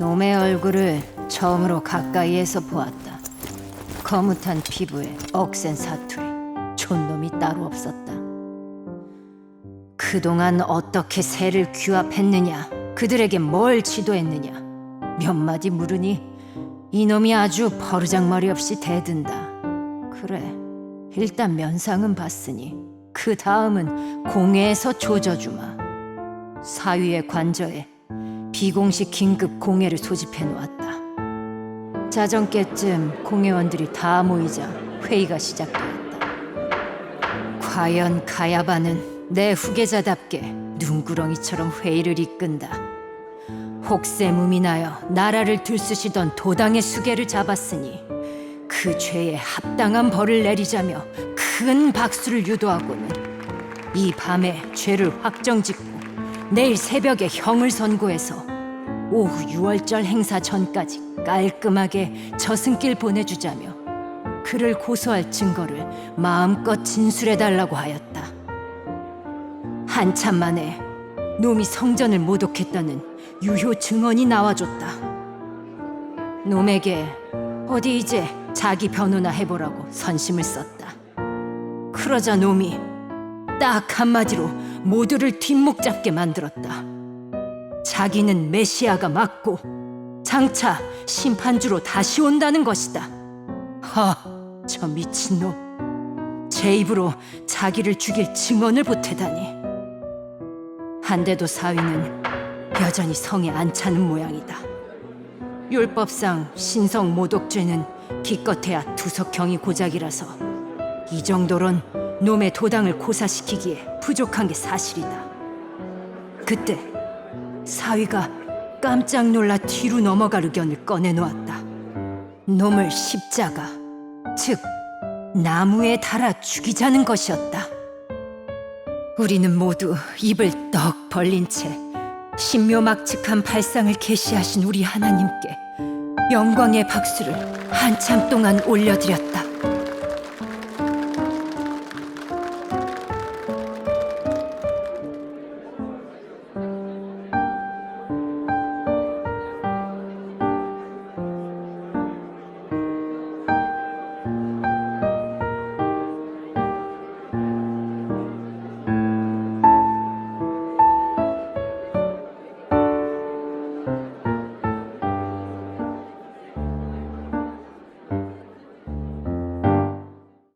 놈의 얼굴을 처음으로 가까이에서 보았다. 거뭇한 피부에 억센 사투리, 촌놈이 따로 없었다. 그동안 어떻게 새를 규합했느냐, 그들에게 뭘 지도했느냐, 몇 마디 물으니 이놈이 아주 버르장머리 없이 대든다. 그래, 일단 면상은 봤으니 그 다음은 공회에서 조져주마. 사위의 관저에 비공식 긴급 공회를 소집해 놓았다. 자정께쯤 공회원들이 다 모이자 회의가 시작되었다. 과연 가야바는 내 후계자답게 눈구렁이처럼 회의를 이끈다. 혹세무민하여 나라를 들쑤시던 도당의 수계를 잡았으니 그 죄에 합당한 벌을 내리자며 큰 박수를 유도하고는 이 밤에 죄를 확정짓고 내일 새벽에 형을 선고해서 오후 6월절 행사 전까지 깔끔하게 저승길 보내주자며 그를 고소할 증거를 마음껏 진술해달라고 하였다. 한참 만에 놈이 성전을 모독했다는 유효 증언이 나와줬다. 놈에게 어디 이제 자기 변호나 해보라고 선심을 썼다. 그러자 놈이 딱 한마디로 모두를 뒷목 잡게 만들었다. 자기는 메시아가 맞고 장차 심판주로 다시 온다는 것이다. 허, 저 미친놈. 제 입으로 자기를 죽일 증언을 보태다니. 한데도 사위는 여전히 성에 안 차는 모양이다. 율법상 신성 모독죄는 기껏해야 두석형이 고작이라서 이 정도론 놈의 도당을 고사시키기에 부족한 게 사실이다. 그때 사위가 깜짝 놀라 뒤로 넘어갈 의견을 꺼내놓았다. 놈을 십자가, 즉 나무에 달아 죽이자는 것이었다. 우리는 모두 입을 떡 벌린 채 신묘막측한 발상을 계시하신 우리 하나님께 영광의 박수를 한참 동안 올려드렸다.